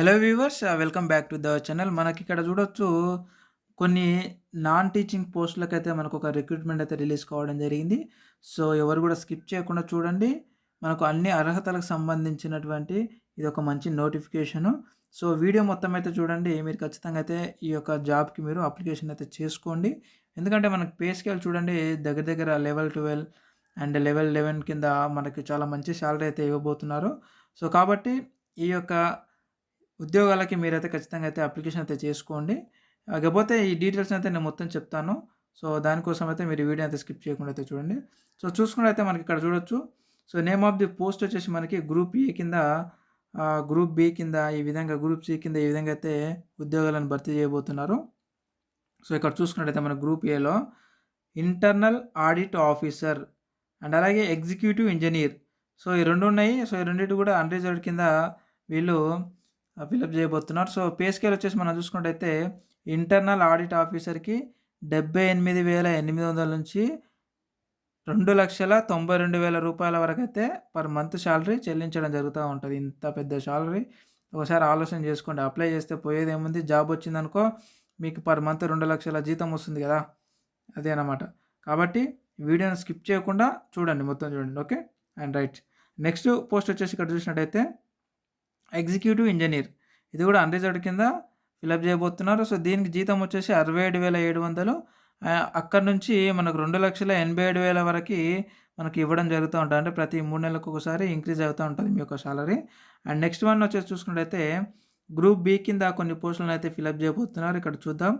Hello viewers welcome back to the channel మనకి ఇక్కడ చూడొచ్చు కొన్ని నాన్ టీచింగ్ పోస్టులకైతే మనకు ఒక రిక్రూట్మెంట్ అయితే రిలీజ్ కావడం జరిగింది. సో ఎవరు కూడా స్కిప్ చేయకుండా చూడండి. మనకు అన్ని అర్హతలకు సంబంధించినటువంటి ఇది ఒక మంచి నోటిఫికేషను సో వీడియో మొత్తం అయితే చూడండి. మీరు ఖచ్చితంగా అయితే ఈ యొక్క జాబ్కి మీరు అప్లికేషన్ అయితే చేసుకోండి. ఎందుకంటే మనకు పే స్కేల్ చూడండి దగ్గర దగ్గర level twelve and level eleven కింద మనకి చాలా మంచి శాలరీ అయితే ఇవ్వబోతున్నారు. సో కాబట్టి ఈ యొక్క ఉద్యోగాలకి మీరైతే ఖచ్చితంగా అయితే అప్లికేషన్ అయితే చేసుకోండి. కాకపోతే ఈ డీటెయిల్స్ అయితే నేను మొత్తం చెప్తాను. సో దానికోసం అయితే మీరు వీడియో అయితే స్కిప్ చేయకుండా అయితే చూడండి. సో చూసుకుంటే అయితే మనకి ఇక్కడ చూడొచ్చు. So name of the post వచ్చేసి మనకి గ్రూప్ ఏ కింద గ్రూప్ బి కింద ఈ విధంగా గ్రూప్ సి కింద ఈ విధంగా అయితే ఉద్యోగాలను భర్తీ చేయబోతున్నారు. సో ఇక్కడ చూసుకున్నట్టయితే మన గ్రూప్ ఏలో ఇంటర్నల్ ఆడిట్ ఆఫీసర్ అండ్ అలాగే ఎగ్జిక్యూటివ్ ఇంజనీర్. సో ఈ రెండు ఉన్నాయి. సో ఈ రెండింటి కూడా అన్రిజర్వ్డ్ కింద వీళ్ళు ఫిలప్ చేయబోతున్నారు. సో పే స్కేల్ వచ్చేసి మనం చూసుకున్నట్టయితే ఇంటర్నల్ ఆడిట్ ఆఫీసర్కి డెబ్బై ఎనిమిది వేల ఎనిమిది వందల నుంచి రెండు లక్షల తొంభై రెండు వేల రూపాయల వరకు అయితే పర్ మంత్ శాలరీ చెల్లించడం జరుగుతూ ఉంటుంది. ఇంత పెద్ద శాలరీ. ఒకసారి ఆలోచన చేసుకోండి. అప్లై చేస్తే పోయేది ఏముంది జాబ్ వచ్చిందనుకో మీకు పర్ మంత్ రెండు లక్షల జీతం వస్తుంది కదా? అదే అనమాట కాబట్టి వీడియోని స్కిప్ చేయకుండా చూడండి. మొత్తం చూడండి. Okay? And right. Next post వచ్చేసి ఇక్కడ చూసినట్టయితే ఎగ్జిక్యూటివ్ ఇంజనీర్. ఇది కూడా అన్రిజర్వ్డ్ కింద ఫిలప్ చేయబోతున్నారు. సో దీనికి జీతం వచ్చేసి అరవై ఏడు వేల ఏడు వందలు. అక్కడ నుంచి మనకు రెండు లక్షల ఎనభై ఏడు వేల వరకు మనకి ఇవ్వడం జరుగుతూ ఉంటుంది. అంటే ప్రతి మూడు నెలలకు ఒకసారి ఇంక్రీజ్ అవుతూ ఉంటుంది మీ యొక్క సాలరీ అండ్ నెక్స్ట్ వన్ వచ్చేసి చూసుకున్నట్టయితే గ్రూప్ బి కింద కొన్ని పోస్టులను అయితే ఫిలప్ చేయబోతున్నారు. ఇక్కడ చూద్దాం.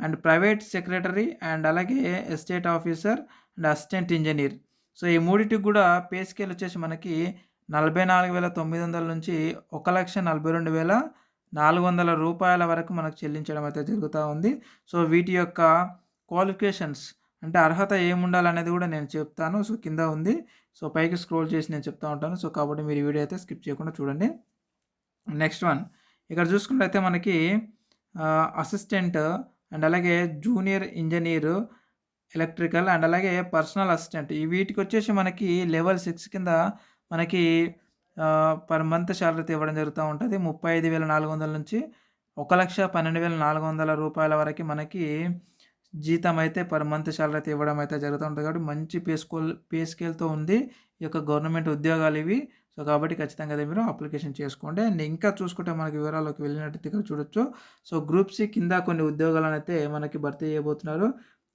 అండ్ ప్రైవేట్ సెక్రటరీ అండ్ అలాగే estate officer and assistant engineer. So ఈ మూడింటికి కూడా పే స్కేల్ వచ్చేసి మనకి నలభై నాలుగు వేల తొమ్మిది వందల నుంచి ఒక లక్ష నలభై రెండు వేల నాలుగు వందల రూపాయల వరకు మనకు చెల్లించడం అయితే జరుగుతూ ఉంది. సో వీటి యొక్క క్వాలిఫికేషన్స్ అంటే అర్హత ఏముండాలనేది కూడా నేను చెప్తాను. సో కింద ఉంది. సో పైకి స్క్రోల్ చేసి నేను చెప్తా ఉంటాను. సో కాబట్టి మీరు వీడియో అయితే స్కిప్ చేయకుండా చూడండి. నెక్స్ట్ వన్ ఇక్కడ చూసుకున్నట్లయితే మనకి అసిస్టెంట్ అండ్ అలాగే జూనియర్ ఇంజనీర్ ఎలక్ట్రికల్ అండ్ అలాగే పర్సనల్ అసిస్టెంట్ ఈ వీటికి వచ్చేసి మనకి లెవెల్ సిక్స్ కింద మనకి పర్ మంత్ శాలరీ ఇవ్వడం జరుగుతూ ఉంటుంది. ముప్పై ఐదు వేల నాలుగు వందల నుంచి ఒక లక్ష పన్నెండు వేల నాలుగు వందల రూపాయల వరకు మనకి జీతం అయితే పర్ మంత్ శాలరీ అయితే ఇవ్వడం అయితే జరుగుతూ ఉంటుంది. కాబట్టి మంచి పే స్కూల్ పే స్కేల్తో ఉంది ఈ యొక్క గవర్నమెంట్ ఉద్యోగాలు ఇవి. సో కాబట్టి ఖచ్చితంగా అయితే మీరు అప్లికేషన్ చేసుకోండి. అండ్ ఇంకా చూసుకుంటే మనకి వివరాల్లోకి వెళ్ళినట్టు ఇక్కడ చూడొచ్చు. సో గ్రూప్ సి కింద కొన్ని ఉద్యోగాలను అయితే మనకి భర్తీ చేయబోతున్నారు.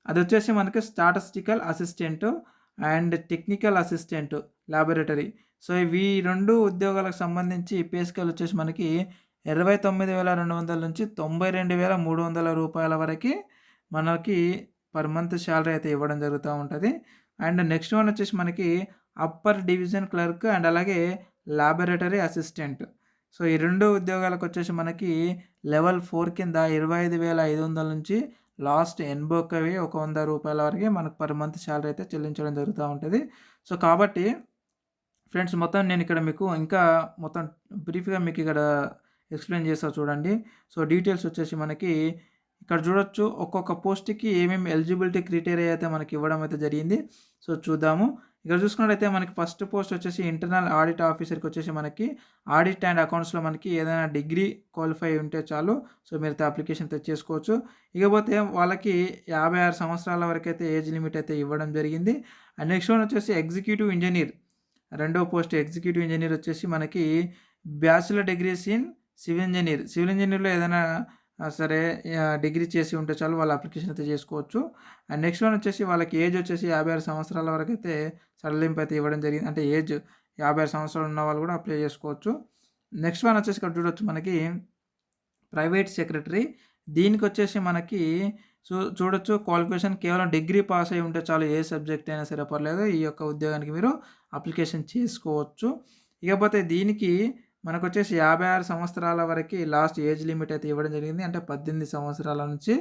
అది వచ్చేసి మనకి statistical assistant and technical assistant laboratory so ఇవి రెండు ఉద్యోగాలకు సంబంధించి పే స్కేల్ వచ్చేసి మనకి ఇరవై తొమ్మిది వేల రెండు వందల నుంచి తొంభై రెండు వేల మూడు వందల రూపాయల వరకు మనకి పర్ మంత్ శాలరీ అయితే ఇవ్వడం జరుగుతూ ఉంటుంది. అండ్ నెక్స్ట్ వన్ వచ్చేసి మనకి అప్పర్ డివిజన్ క్లర్క్ అండ్ అలాగే ల్యాబొరేటరీ అసిస్టెంట్. సో ఈ రెండు ఉద్యోగాలకు వచ్చేసి మనకి లెవెల్ ఫోర్ కింద ఇరవై ఐదు వేల ఐదు వందల నుంచి లాస్ట్ ఎనభై ఒక వంద రూపాయల వరకే మనకు పర్ మంత్ శాలరీ అయితే చెల్లించడం జరుగుతూ ఉంటుంది. సో కాబట్టి ఫ్రెండ్స్ మొత్తం నేను ఇక్కడ మీకు ఇంకా మొత్తం బ్రీఫ్గా మీకు ఇక్కడ ఎక్స్ప్లెయిన్ చేస్తా చూడండి. సో డీటెయిల్స్ వచ్చేసి మనకి ఇక్కడ చూడొచ్చు. ఒక్కొక్క పోస్ట్కి ఏమేమి ఎలిజిబిలిటీ క్రైటీరియా అయితే మనకి ఇవ్వడం అయితే జరిగింది. సో చూద్దాము. ఇక్కడ చూసుకున్నట్లయితే మనకి ఫస్ట్ పోస్ట్ వచ్చేసి ఇంటర్నల్ ఆడిట్ ఆఫీసర్కి వచ్చేసి మనకి ఆడిట్ అండ్ అకౌంట్స్లో మనకి ఏదైనా డిగ్రీ క్వాలిఫై ఉంటే చాలు. సో మీరు అప్లికేషన్ తెచ్చేసుకోవచ్చు ఇకపోతే వాళ్ళకి యాభై ఆరు సంవత్సరాల వరకు అయితే ఏజ్ లిమిట్ అయితే ఇవ్వడం జరిగింది. అండ్ నెక్స్ట్ వన్ వచ్చేసి ఎగ్జిక్యూటివ్ ఇంజనీర్ రెండో పోస్ట్ ఎగ్జిక్యూటివ్ ఇంజనీర్ వచ్చేసి మనకి bachelor degrees in civil engineer civil ఇంజనీర్లో ఏదైనా సరే డిగ్రీ చేసి ఉంటే చాలు వాళ్ళ అప్లికేషన్ అయితే చేసుకోవచ్చు. అండ్ నెక్స్ట్ వన్ వచ్చేసి వాళ్ళకి ఏజ్ వచ్చేసి యాభై ఆరు సంవత్సరాల వరకు అయితే సడలింపు అయితే ఇవ్వడం జరిగింది. అంటే ఏజ్ యాభై ఆరు సంవత్సరాలు ఉన్న వాళ్ళు కూడా అప్లై చేసుకోవచ్చు. నెక్స్ట్ వన్ వచ్చేసి ఇక్కడ చూడొచ్చు మనకి ప్రైవేట్ సెక్రటరీ. దీనికి వచ్చేసి మనకి చూ చూడొచ్చు క్వాలిఫికేషన్ కేవలం డిగ్రీ పాస్ అయి ఉంటే చాలు ఏ సబ్జెక్ట్ అయినా సరే పర్లేదు. ఈ యొక్క ఉద్యోగానికి మీరు అప్లికేషన్ చేసుకోవచ్చు. ఇకపోతే దీనికి మనకు వచ్చేసి యాభై ఆరు సంవత్సరాల వరకు లాస్ట్ ఏజ్ లిమిట్ అయితే ఇవ్వడం జరిగింది. అంటే పద్దెనిమిది సంవత్సరాల నుంచి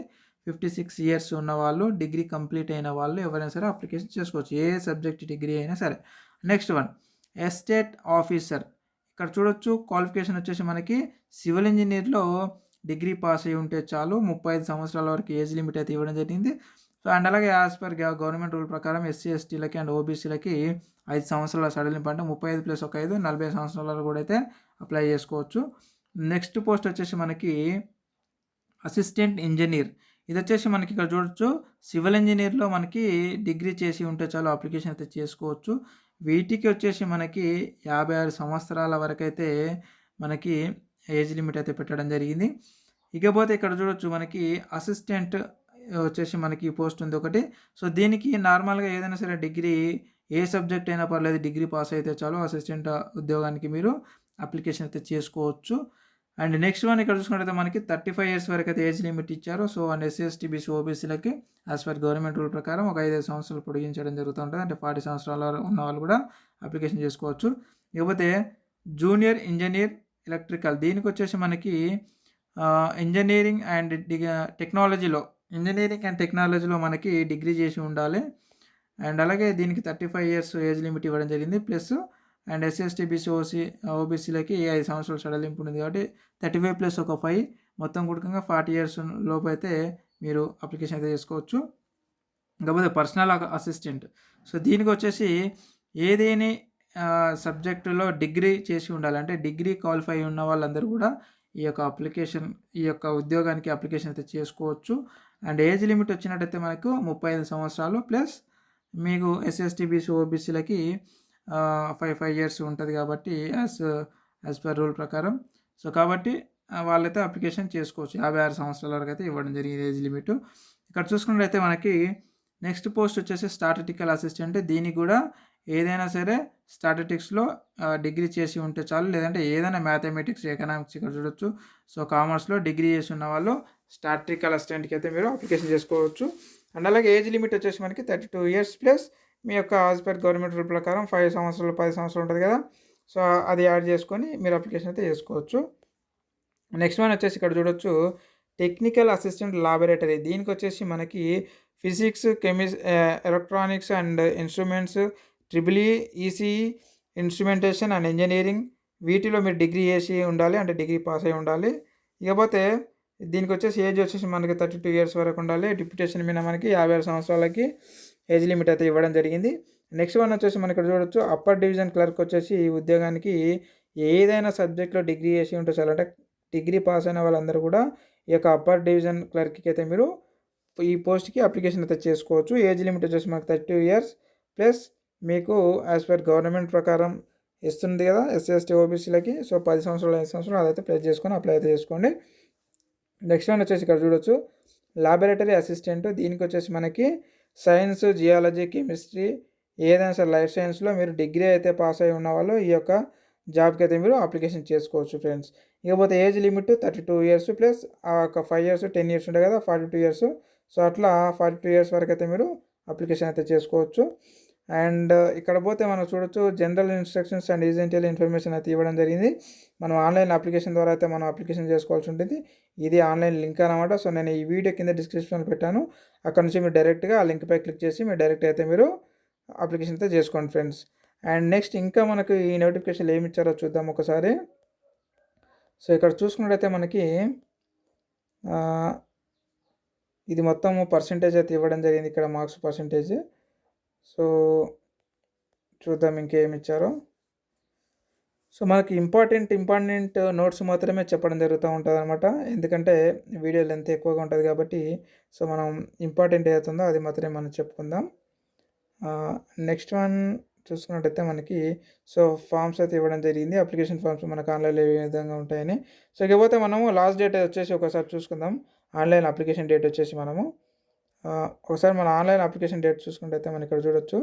ఫిఫ్టీ సిక్స్ ఇయర్స్ ఉన్న వాళ్ళు డిగ్రీ కంప్లీట్ అయిన వాళ్ళు ఎవరైనా సరే అప్లికేషన్ చేసుకోవచ్చు. ఏ సబ్జెక్ట్ డిగ్రీ అయినా సరే. Next one estate officer. ఇక్కడ చూడొచ్చు క్వాలిఫికేషన్ వచ్చేసి మనకి సివిల్ ఇంజనీర్లో డిగ్రీ పాస్ అయి ఉంటే చాలు ముప్పై ఐదు సంవత్సరాల వరకు ఏజ్ లిమిట్ అయితే ఇవ్వడం జరిగింది. సో అండ్ అలాగే యాజ్ పర్ గవర్నమెంట్ రూల్ ప్రకారం ఎస్సీ ఎస్టీలకి అండ్ ఓబీసీలకి ఐదు సంవత్సరాల సడలింపు అంటే ముప్పై ఐదు ప్లస్ ఒక ఐదు నలభై సంవత్సరాల కూడా అయితే అప్లై చేసుకోవచ్చు. నెక్స్ట్ పోస్ట్ వచ్చేసి మనకి అసిస్టెంట్ ఇంజనీర్. ఇది వచ్చేసి మనకి ఇక్కడ చూడొచ్చు. సివిల్ ఇంజనీర్లో మనకి డిగ్రీ చేసి ఉంటే చాలు అప్లికేషన్ అయితే చేసుకోవచ్చు. వీటికి వచ్చేసి మనకి యాభై ఆరు సంవత్సరాల వరకు అయితే మనకి ఏజ్ లిమిట్ అయితే పెట్టడం జరిగింది. ఇకపోతే ఇక్కడ చూడొచ్చు మనకి అసిస్టెంట్ వచ్చేసి మనకి పోస్ట్ ఉంది ఒకటి. సో దీనికి నార్మల్గా ఏదైనా సరే డిగ్రీ ఏ సబ్జెక్ట్ అయినా పర్లేదు డిగ్రీ పాస్ అయితే చాలు అసిస్టెంట్ ఉద్యోగానికి మీరు అప్లికేషన్ అయితే చేసుకోవచ్చు. అండ్ నెక్స్ట్ వన్ ఇక్కడ చూసుకుంటే మనకి థర్టీ ఫైవ్ ఇయర్స్ వరకు అయితే ఏజ్ లిమిట్ ఇచ్చారు. సో అండ్ ఎస్సీ బీసీ ఓబీసీలకి యాజ్ పర్ గవర్నమెంట్ రూల్ ప్రకారం ఒక ఐదు సంవత్సరాలు పొడిగించడం జరుగుతుంటుంది అంటే ఫార్టీ సంవత్సరాల ఉన్న వాళ్ళు కూడా అప్లికేషన్ చేసుకోవచ్చు. ఇకపోతే జూనియర్ ఇంజనీర్ ఎలక్ట్రికల్ దీనికి వచ్చేసి మనకి ఇంజనీరింగ్ అండ్ టెక్నాలజీలో ఇంజనీరింగ్ అండ్ టెక్నాలజీలో మనకి డిగ్రీ చేసి ఉండాలి. అండ్ అలాగే దీనికి thirty five years age limit ఇవ్వడం జరిగింది. Plus and SST BC OC ఓబీసీలకి ఐదు సంవత్సరాలు సడలింపు ఉంది కాబట్టి థర్టీ ఫైవ్ ప్లస్ ఒక ఫైవ్. మొత్తం కూడకంగా ఫార్టీ ఇయర్స్ లోపు అయితే మీరు అప్లికేషన్ అయితే చేసుకోవచ్చు. కాకపోతే పర్సనల్ అసిస్టెంట్. సో దీనికి వచ్చేసి ఏదేని సబ్జెక్టులో డిగ్రీ చేసి ఉండాలంటే డిగ్రీ క్వాలిఫై ఉన్న వాళ్ళందరూ కూడా ఈ యొక్క అప్లికేషన్ ఈ యొక్క ఉద్యోగానికి అప్లికేషన్ అయితే చేసుకోవచ్చు. అండ్ ఏజ్ లిమిట్ వచ్చినట్టయితే మనకు ముప్పై ఐదు సంవత్సరాలు ప్లస్ మీకు ఎస్ఎస్టీ బీసీ ఓబీసీలకి ఫైవ్ ఫైవ్ ఇయర్స్ ఉంటుంది కాబట్టి యాజ్ యాజ్ పర్ రూల్ ప్రకారం. సో కాబట్టి వాళ్ళైతే అప్లికేషన్ చేసుకోవచ్చు. యాభై ఆరు సంవత్సరాల వరకు అయితే ఇవ్వడం జరిగింది ఏజ్ లిమిట్ ఇక్కడ చూసుకున్నట్లయితే మనకి నెక్స్ట్ పోస్ట్ వచ్చేసి స్టాటిటికల్ అసిస్టెంట్ దీనికి కూడా ఏదైనా సరే స్టాటిటిక్స్లో డిగ్రీ చేసి ఉంటే చాలు. లేదంటే ఏదైనా మ్యాథమెటిక్స్ ఎకనామిక్స్ ఇక్కడ చూడొచ్చు. సో కామర్స్లో డిగ్రీ చేసి ఉన్న వాళ్ళు స్టాటిటికల్ అసిస్టెంట్కి అయితే మీరు అప్లికేషన్ చేసుకోవచ్చు. అండ్ అలాగే ఏజ్ లిమిట్ వచ్చేసి మనకి థర్టీ టూ ఇయర్స్ ప్లస్ మీ యొక్క యాజ్ పర్ గవర్నమెంట్ రూల్ ప్రకారం ఫైవ్ సంవత్సరాలు పది సంవత్సరాలు ఉంటుంది కదా? సో అది యాడ్ చేసుకొని మీరు అప్లికేషన్ అయితే చేసుకోవచ్చు. నెక్స్ట్ వన్ వచ్చేసి ఇక్కడ చూడొచ్చు. టెక్నికల్ అసిస్టెంట్ లాబొరేటరీ దీనికి వచ్చేసి మనకి physics కెమిస్ electronics and instruments triple ECE instrumentation and engineering వీటిలో మీరు డిగ్రీ చేసి ఉండాలి అంటే డిగ్రీ పాస్ అయి ఉండాలి. ఇకపోతే దీనికి వచ్చేసి ఏజ్ వచ్చేసి మనకి థర్టీ టూ ఇయర్స్ వరకు ఉండాలి. డిప్యుటేషన్ మీద మనకి యాభై ఆరు సంవత్సరాలకి ఏజ్ లిమిట్ అయితే ఇవ్వడం జరిగింది. నెక్స్ట్ వన్ వచ్చేసి మనం ఇక్కడ చూడొచ్చు అప్పర్ డివిజన్ క్లర్క్ వచ్చేసి ఈ ఉద్యోగానికి ఏదైనా సబ్జెక్ట్లో డిగ్రీ చేసి ఉంటే చాలా. అంటే డిగ్రీ పాస్ అయిన వాళ్ళందరూ కూడా ఈ యొక్క అప్పర్ డివిజన్ క్లర్క్కి అయితే మీరు ఈ పోస్ట్కి అప్లికేషన్ అయితే చేసుకోవచ్చు. ఏజ్ లిమిట్ వచ్చేసి మాకు థర్టీ ఇయర్స్ ప్లస్ మీకు యాజ్ పర్ గవర్నమెంట్ ప్రకారం ఇస్తుంది కదా ఎస్సీ ఎస్టీ ఓబీసీలకి సో పది సంవత్సరాలు ఐదు సంవత్సరాలు అదైతే ప్లేస్ చేసుకొని అప్లై అయితే చేసుకోండి. నెక్స్ట్ వన్ వచ్చేసి ఇక్కడ చూడొచ్చు లాబొరేటరీ అసిస్టెంట్. దీనికి వచ్చేసి మనకి సైన్స్ జియాలజీ కెమిస్ట్రీ ఏదైనా సరే లైఫ్ సైన్స్లో మీరు డిగ్రీ అయితే పాస్ అయి ఉన్న వాళ్ళు ఈ యొక్క జాబ్కి అయితే మీరు అప్లికేషన్ చేసుకోవచ్చు ఫ్రెండ్స్. ఇకపోతే age limit thirty two years plus ఆ ఒక ఫైవ్ ఇయర్స్ టెన్ ఇయర్స్ ఉంటాయి కదా ఫార్టీ టూ ఇయర్స్. సో అట్లా ఫార్టీ టూ ఇయర్స్ వరకు అయితే మీరు అప్లికేషన్ అయితే చేసుకోవచ్చు. అండ్ ఇక్కడ పోతే మనం చూడొచ్చు general instructions and essential information అయితే ఇవ్వడం జరిగింది. మనం ఆన్లైన్ అప్లికేషన్ ద్వారా అయితే మనం అప్లికేషన్ చేసుకోవాల్సి ఉంటుంది. ఇది ఆన్లైన్ లింక్ అనమాట సో నేను ఈ వీడియో కింద డిస్క్రిప్షన్లో పెట్టాను. అక్కడ నుంచి మీరు డైరెక్ట్గా ఆ లింక్పై క్లిక్ చేసి మీరు డైరెక్ట్ అయితే మీరు అప్లికేషన్ అయితే చేసుకోండి ఫ్రెండ్స్. అండ్ నెక్స్ట్ ఇంకా మనకు ఈ నోటిఫికేషన్లు ఏమి ఇచ్చారో చూద్దాం ఒకసారి. సో ఇక్కడ చూసుకున్నట్టయితే మనకి ఇది మొత్తము పర్సంటేజ్ అయితే ఇవ్వడం జరిగింది. ఇక్కడ మార్క్స్ పర్సంటేజ్. సో చూద్దాం ఇంకేమి ఇచ్చారో సో మనకి ఇంపార్టెంట్ ఇంపార్టెంట్ నోట్స్ మాత్రమే చెప్పడం జరుగుతూ ఉంటుంది అనమాట ఎందుకంటే వీడియో లెంత్ ఎక్కువగా ఉంటుంది కాబట్టి సో మనం ఇంపార్టెంట్ ఏదైతుందో అది మాత్రమే మనం చెప్పుకుందాం. నెక్స్ట్ వన్ చూసుకున్నట్టయితే మనకి సో ఫామ్స్ అయితే ఇవ్వడం జరిగింది. అప్లికేషన్ ఫామ్స్ మనకు ఆన్లైన్లో ఏ విధంగా ఉంటాయని. సో ఇకపోతే మనము లాస్ట్ డేట్ వచ్చేసి ఒకసారి చూసుకుందాం. ఆన్లైన్ అప్లికేషన్ డేట్ వచ్చేసి మనము ఒకసారి మన ఆన్లైన్ అప్లికేషన్ డేట్ చూసుకుంటే అయితే మనం ఇక్కడ చూడొచ్చు.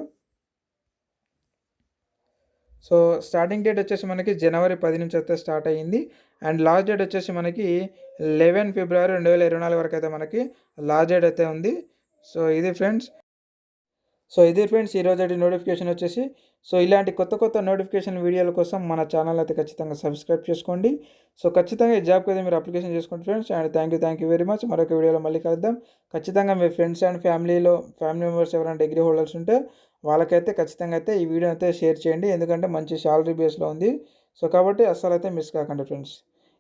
సో స్టార్టింగ్ డేట్ వచ్చేసి మనకి జనవరి పది నుంచి అయితే స్టార్ట్ అయ్యింది. అండ్ లాస్ట్ డేట్ వచ్చేసి మనకి లెవెన్ ఫిబ్రవరి రెండు వేల ఇరవై నాలుగు వరకు అయితే మనకి లాస్ట్ డేట్ అయితే ఉంది. సో ఇది ఫ్రెండ్స్ సో ఇది ఫ్రెండ్స్ ఈరోజు నోటిఫికేషన్ వచ్చేసి సో ఇలాంటి కొత్త కొత్త నోటిఫికేషన్ వీడియోల కోసం మన ఛానల్ అయితే ఖచ్చితంగా సబ్స్క్రైబ్ చేసుకోండి. సో ఖచ్చితంగా ఈ జాబ్కి అయితే మీరు అప్లికేషన్ చేసుకోండి friends and thank you thank you very much మరొక వీడియోలో మళ్ళీ కలుద్దాం. ఖచ్చితంగా మీ ఫ్రెండ్స్ అండ్ ఫ్యామిలీలో ఫ్యామిలీ మెంబర్స్ ఎవరైనా డిగ్రీ హోల్డర్స్ ఉంటే వాళ్ళకైతే ఖచ్చితంగా అయితే ఈ వీడియో అయితే షేర్ చేయండి. ఎందుకంటే మంచి శాలరీ బేస్లో ఉంది. సో కాబట్టి అస్సలు అయితే మిస్ కాకండి ఫ్రెండ్స్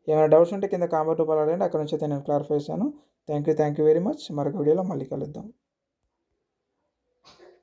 ఏమైనా డౌట్స్ ఉంటే కింద కామెంట్ రూపాయలు అడగండి. అక్కడ నుంచి అయితే నేను క్లారిఫై చేశాను thank you thank you very much మరొక వీడియోలో మళ్ళీ కలుద్దాం.